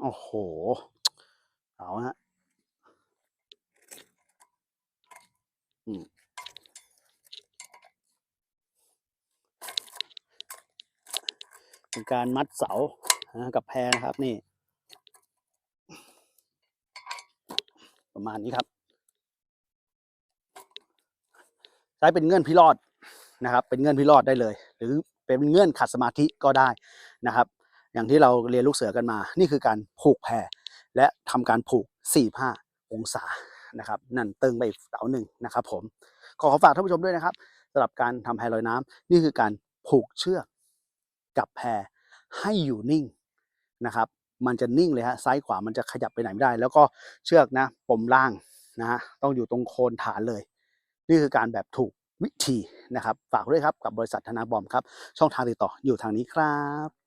โอ้โห เอาฮะอืมเป็นการมัดเสากับแพรนะครับ นี่ ประมาณนี้ครับ ใช้เป็นเงื่อนพิรอดนะครับ เป็นเงื่อนพิรอดได้เลย หรือเป็นเงื่อนขัดสมาธิก็ได้นะครับ อย่างที่เราเรียนลูกเสือกันมา นี่คือการผูกแพรและทำการผูก 45 องศานะครับ นั่นตึงไปอีกเสาหนึ่งนะครับผมขอฝากท่านผู้ชมด้วยนะครับสำหรับการทำแพรลอยน้ำนี่คือการผูกเชือกกับแพรให้อยู่นิ่งนะครับ มันจะนิ่งเลยฮะซ้ายขวามันจะขยับไปไหนไม่ได้ แล้วก็เชือกนะปมล่างนะฮะต้องอยู่ตรงโคนฐานเลย นี่คือการแบบถูกวิธีนะครับ ฝากด้วยครับกับบริษัทธนาบอมครับ ช่องทางติดต่ออยู่ทางนี้ครับ